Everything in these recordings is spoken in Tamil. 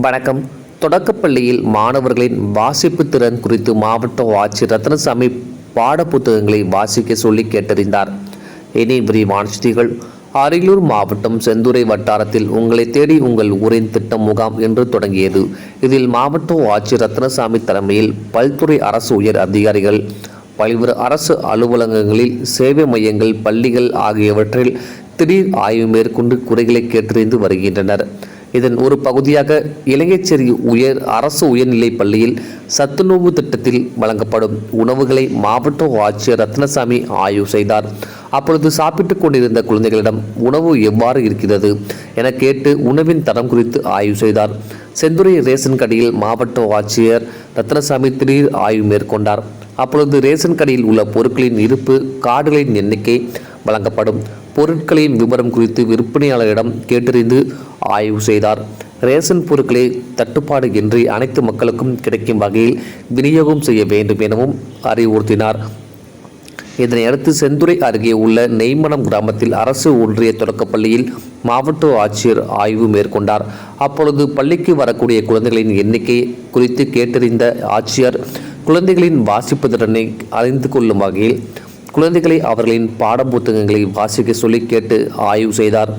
வணக்கம். தொடக்கப்பள்ளியில் மாணவர்களின் வாசிப்பு திறன் குறித்து மாவட்ட ஆட்சியர் ரத்னசாமி பாடப்புத்தகங்களை வாசிக்க சொல்லி கேட்டறிந்தார். இனி விரிவான செய்திகள். அரியலூர் மாவட்டம் செந்துறை வட்டாரத்தில் உங்களை தேடி உங்கள் ஊரின் திட்டம் முகாம் என்று தொடங்கியது. இதில் மாவட்ட ஆட்சியர் ரத்னசாமி தலைமையில் பல்துறை அரசு உயர் அதிகாரிகள் பல்வேறு அரசு அலுவலகங்களில் சேவை மையங்கள் பள்ளிகள் ஆகியவற்றில் திடீர் ஆய்வு மேற்கொண்டு குறைகளை கேட்டறிந்து வருகின்றனர். இதன் ஒரு பகுதியாக இலங்கைச்சேரி உயர் அரசு உயர்நிலைப் பள்ளியில் சத்துணவு திட்டத்தில் வழங்கப்படும் உணவுகளை மாவட்ட ஆட்சியர் ரத்னசாமி ஆய்வு செய்தார். அப்பொழுது சாப்பிட்டுக் கொண்டிருந்த குழந்தைகளிடம் உணவு எவ்வாறு இருக்கிறது என கேட்டு உணவின் தரம் குறித்து ஆய்வு செய்தார். செந்துறை ரேஷன் கடையில் மாவட்ட ஆட்சியர் ரத்னசாமி திடீர் ஆய்வு மேற்கொண்டார். அப்பொழுது ரேஷன் கடையில் உள்ள பொருட்களின் இருப்பு கார்டுகளின் எண்ணிக்கை வழங்கப்படும். பொருட்களின் விவரம் குறித்து விற்பனையாளரிடம் கேட்டறிந்து ஆய்வு செய்தார். ரேஷன் பொருட்களை தட்டுப்பாடு இன்றி அனைத்து மக்களுக்கும் கிடைக்கும் வகையில் விநியோகம் செய்ய வேண்டும் எனவும் அறிவுறுத்தினார். இதனையடுத்து செந்துறை அருகே உள்ள நெய்மணம் கிராமத்தில் அரசு ஒன்றிய தொடக்கப்பள்ளியில் மாவட்ட ஆட்சியர் ஆய்வு மேற்கொண்டார். அப்பொழுது பள்ளிக்கு வரக்கூடிய குழந்தைகளின் எண்ணிக்கை குறித்து கேட்டறிந்த ஆட்சியர் குழந்தைகளின் வாசிப்பு திறனை அறிந்து கொள்ளும் வகையில் குழந்தைகளை அவர்களின் பாட புத்தகங்களை வாசிக்க சொல்லி கேட்டு ஆய்வு செய்தார்.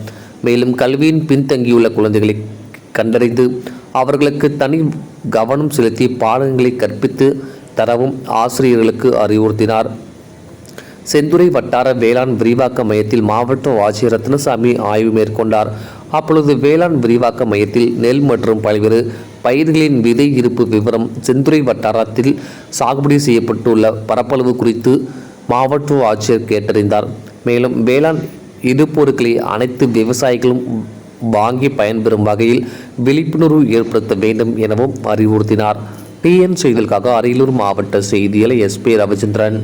மேலும் கல்வியின் பின்தங்கியுள்ள குழந்தைகளை கண்டறிந்து அவர்களுக்கு தனி கவனம் செலுத்தி பாடங்களை கற்பித்து தரவும் ஆசிரியர்களுக்கு அறிவுறுத்தினார். செந்துறை வட்டார வேளாண் விரிவாக்க மையத்தில் மாவட்ட ஆட்சியர் ரத்னசாமி ஆய்வு மேற்கொண்டார். அப்பொழுது வேளாண் விரிவாக்க மையத்தில் நெல் மற்றும் பல்வேறு பயிர்களின் விதை இருப்பு விவரம் செந்துறை வட்டாரத்தில் சாகுபடி செய்யப்பட்டுள்ள பரப்பளவு குறித்து மாவட்ட ஆட்சியர் கேட்டறிந்தார். மேலும் வேளாண் இடுபொருட்களை அனைத்து விவசாயிகளும் வாங்கி பயன்பெறும் வகையில் விழிப்புணர்வு ஏற்படுத்த வேண்டும் எனவும் அறிவுறுத்தினார். டிஎன் செய்திகளுக்காக அரியலூர் மாவட்ட செய்தியாளர் எஸ்பி ரவிச்சந்திரன்.